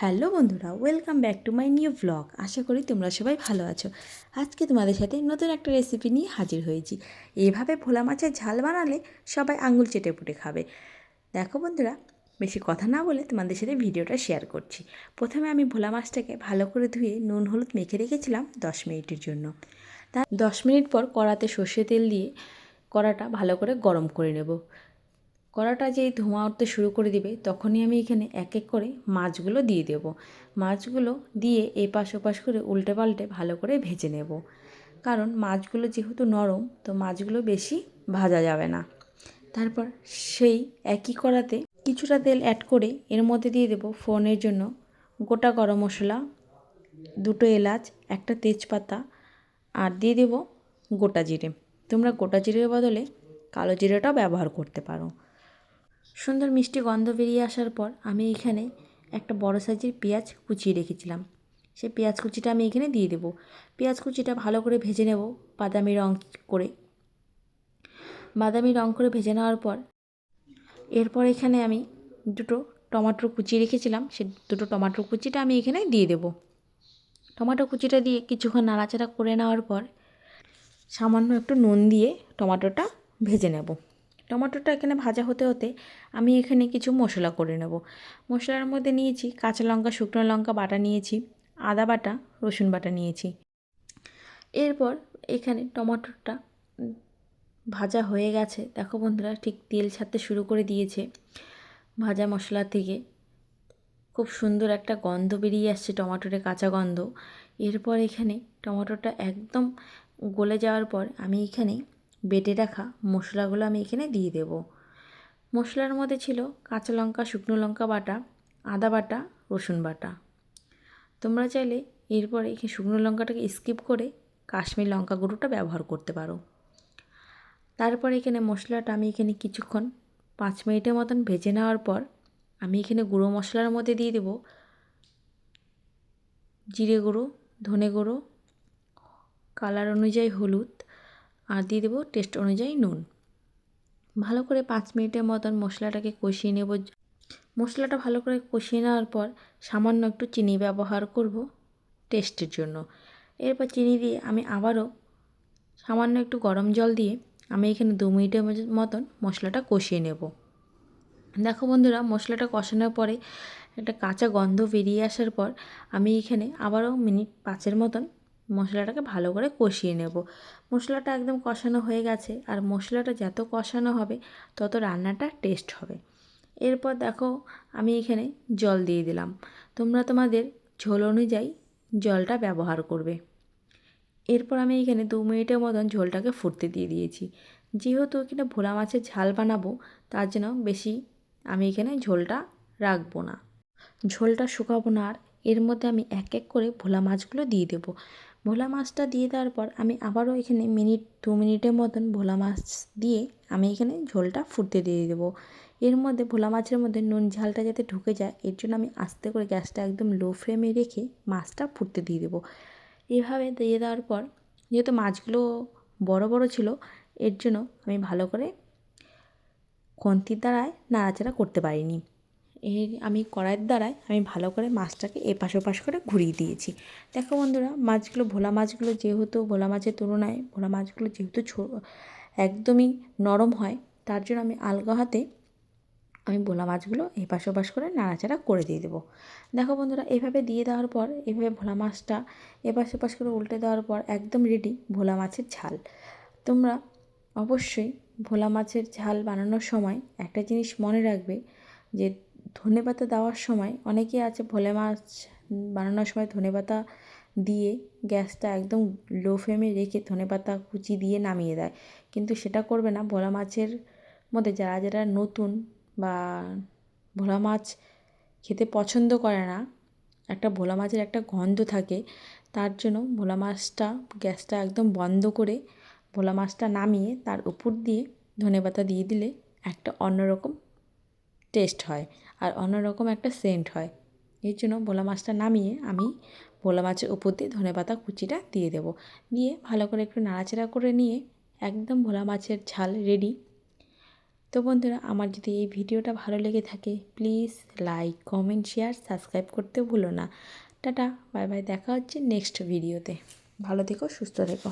Hello বন্ধুরা welcome back to my new blog আশা করি তোমরা সবাই ভালো আছো। আজকে তোমাদের সাথে নতুন একটা রেসিপি নিয়ে হাজির হয়েছি। এভাবে ভোলা মাছের ঝাল বানালে সবাই আঙুল চেটে পুটে খাবে। দেখো বন্ধুরা, বেশি কথা না বলে তোমাদের সাথে ভিডিওটা শেয়ার করছি। প্রথমে আমি ভোলা মাছটাকে ভালো করে ধুয়ে নুন, হলুদ মেখে রেখেছিলাম দশ মিনিটের জন্য। তা দশ মিনিট পর কড়াতে সর্ষে তেল দিয়ে কড়াটা ভালো করে গরম করে নেব। কড়াটা যেই ধোঁয়া উঠতে শুরু করে দিবে, তখনই আমি এখানে এক এক করে মাছগুলো দিয়ে দেব। মাছগুলো দিয়ে এপাশ ওপাশ করে উল্টে পাল্টে ভালো করে ভেজে নেব। কারণ মাছগুলো যেহেতু নরম, তো মাছগুলো বেশি ভাজা যাবে না। তারপর সেই একই কড়াতে কিছুটা তেল অ্যাড করে এর মধ্যে দিয়ে দেবো ফোনের জন্য গোটা গরম মশলা, দুটো এলাচ, একটা তেজপাতা আর দিয়ে দেব গোটা জিরে। তোমরা গোটা জিরের বদলে কালো জিরেটাও ব্যবহার করতে পারো। সুন্দর মিষ্টি গন্ধ বেরিয়ে আসার পর আমি এখানে একটা বড় সাইজের পেঁয়াজ কুচিয়ে রেখেছিলাম। সেই পেঁয়াজ কুচিটা আমি এখানে দিয়ে দেবো। পেঁয়াজ কুচিটা ভালো করে ভেজে নেব বাদামি রং করে। বাদামি রং করে ভেজে নেওয়ার পর এরপর এখানে আমি দুটো টমাটো কুচিয়ে রেখেছিলাম। সে দুটো টমাটো কুচিটা আমি এখানে দিয়ে দেবো। টমাটো কুচিটা দিয়ে কিছুক্ষণ নাড়াচাড়া করে নেওয়ার পর সামান্য একটু নুন দিয়ে টমাটোটা ভেজে নেব। টমাটোটা এখানে ভাজা হতে হতে আমি এখানে কিছু মশলা করে নেব। মশলার মধ্যে নিয়েছি কাঁচা লঙ্কা, শুকনো লঙ্কা বাটা নিয়েছি, আদা বাটা, রসুন বাটা নিয়েছি। এরপর এখানে টমাটোটা ভাজা হয়ে গেছে। দেখো বন্ধুরা, ঠিক তেল ছাড়তে শুরু করে দিয়েছে। ভাজা মশলা থেকে খুব সুন্দর একটা গন্ধ বেরিয়ে আসছে টমাটোরে কাঁচা গন্ধ। এরপর এখানে টমাটোটা একদম গলে যাওয়ার পর আমি এখানে বেটে রাখা মশলাগুলো আমি এখানে দিয়ে দেব। মশলার মধ্যে ছিল কাঁচা লঙ্কা, শুকনো লঙ্কা বাটা, আদা বাটা, রসুন বাটা। তোমরা চাইলে এরপরে এখানে শুকনো লঙ্কাটাকে স্কিপ করে কাশ্মীর লঙ্কা গুঁড়োটা ব্যবহার করতে পারো। তারপর এখানে মশলাটা আমি এখানে কিছুক্ষণ পাঁচ মিনিটের মতন ভেজে নেওয়ার পর আমি এখানে গুঁড়ো মশলার মধ্যে দিয়ে দেব। জিরে গুঁড়ো, ধনে গুঁড়ো, কালার অনুযায়ী হলুদ আর দিয়ে দেবো টেস্ট অনুযায়ী নুন। ভালো করে পাঁচ মিনিটের মতন মশলাটাকে কষিয়ে নেব। মশলাটা ভালো করে কষিয়ে নেওয়ার পর সামান্য একটু চিনি ব্যবহার করব টেস্টের জন্য। এরপর চিনি দিয়ে আমি আবারও সামান্য একটু গরম জল দিয়ে আমি এখানে দু মিনিটের মতন মশলাটা কষিয়ে নেব। দেখো বন্ধুরা, মশলাটা কষানোর পরে একটা কাঁচা গন্ধ বেরিয়ে আসার পর আমি এখানে আবারও মিনিট পাঁচের মতন মশলাটাকে ভালো করে কষিয়ে নেব। মশলাটা একদম কষানো হয়ে গেছে আর মশলাটা যত কষানো হবে, তত রান্নাটা টেস্ট হবে। এরপর দেখো আমি এখানে জল দিয়ে দিলাম। তোমরা তোমাদের ঝোল অনুযায়ী জলটা ব্যবহার করবে। এরপর আমি এখানে দু মিনিটের মতন ঝোলটাকে ফুটতে দিয়ে দিয়েছি। যেহেতু এখানে ভোলা মাছের ঝাল বানাবো, তার জন্য বেশি আমি এখানে ঝোলটা রাখব না। ঝোলটা শুকাবো না আর এর মধ্যে আমি এক এক করে ভোলা মাছগুলো দিয়ে দেবো। ভোলা মাছটা দিয়ে দেওয়ার পর আমি আবারও এখানে মিনিট, দু মিনিটের মতন ভোলা মাছ দিয়ে আমি এখানে ঝোলটা ফুটতে দিয়ে দেবো। এর মধ্যে ভোলা মাছের মধ্যে নুন ঝালটা যাতে ঢুকে যায়, এর জন্য আমি আস্তে করে গ্যাসটা একদম লো ফ্লেমে রেখে মাছটা ফুটতে দিয়ে দেবো। এভাবে দিয়ে দেওয়ার পর যেহেতু মাছগুলো বড় বড় ছিল, এর জন্য আমি ভালো করে খন্তির দ্বারায় নাড়াচাড়া করতে পারিনি। এই আমি কড়াইয়ের দ্বারায় আমি ভালো করে মাছটাকে এপাশ ওপাশ করে ঘুরিয়ে দিয়েছি। দেখো বন্ধুরা, মাছগুলো, ভোলা মাছগুলো যেহেতু, ভোলা মাছের তুলনায় ভোলা মাছগুলো যেহেতু একদমই নরম হয়, তার জন্য আমি আলগা হাতে আমি ভোলা মাছগুলো এপাশ ওপাশ করে নাড়াচাড়া করে দিয়ে দেবো। দেখো বন্ধুরা, এভাবে দিয়ে দেওয়ার পর, এভাবে ভোলা মাছটা এপাশ ওপাশ করে উল্টে দেওয়ার পর একদম রেডি ভোলা মাছের ঝাল। তোমরা অবশ্যই ভোলা মাছের ঝাল বানানোর সময় একটা জিনিস মনে রাখবে যে ধনে পাতা দেওয়ার সময় অনেকেই আছে ভোলে মাছ বানানোর সময় ধনে পাতা দিয়ে গ্যাসটা একদম লো ফ্লেমে রেখে ধনে পাতা কুচি দিয়ে নামিয়ে দেয়। কিন্তু সেটা করবে না। ভোলা মাছের মধ্যে যারা যারা নতুন বা ভোলা মাছ খেতে পছন্দ করে না, একটা ভোলা মাছের একটা গন্ধ থাকে, তার জন্য ভোলা মাছটা, গ্যাসটা একদম বন্ধ করে ভোলা মাছটা নামিয়ে তার উপর দিয়ে ধনে পাতা দিয়ে দিলে একটা অন্যরকম টেস্ট হয়। আর অন্যরকম একটা সেন্ট হয়। এর জন্য ভোলা মাছটা নামিয়ে আমি ভোলা মাছের উপর দিয়ে ধনে পাতা কুচিটা দিয়ে দেবো। দিয়ে ভালো করে একটু নাড়াচাড়া করে নিয়ে একদম ভোলা মাছের ঝাল রেডি তো বন্ধুরা, আমার যদি এই ভিডিওটা ভালো লেগে থাকে please like comment share subscribe করতে ভুলো না। টাটা বাই বাই দেখা হচ্ছে নেক্সট ভিডিওতে ভালো থেকো, সুস্থ থেকো।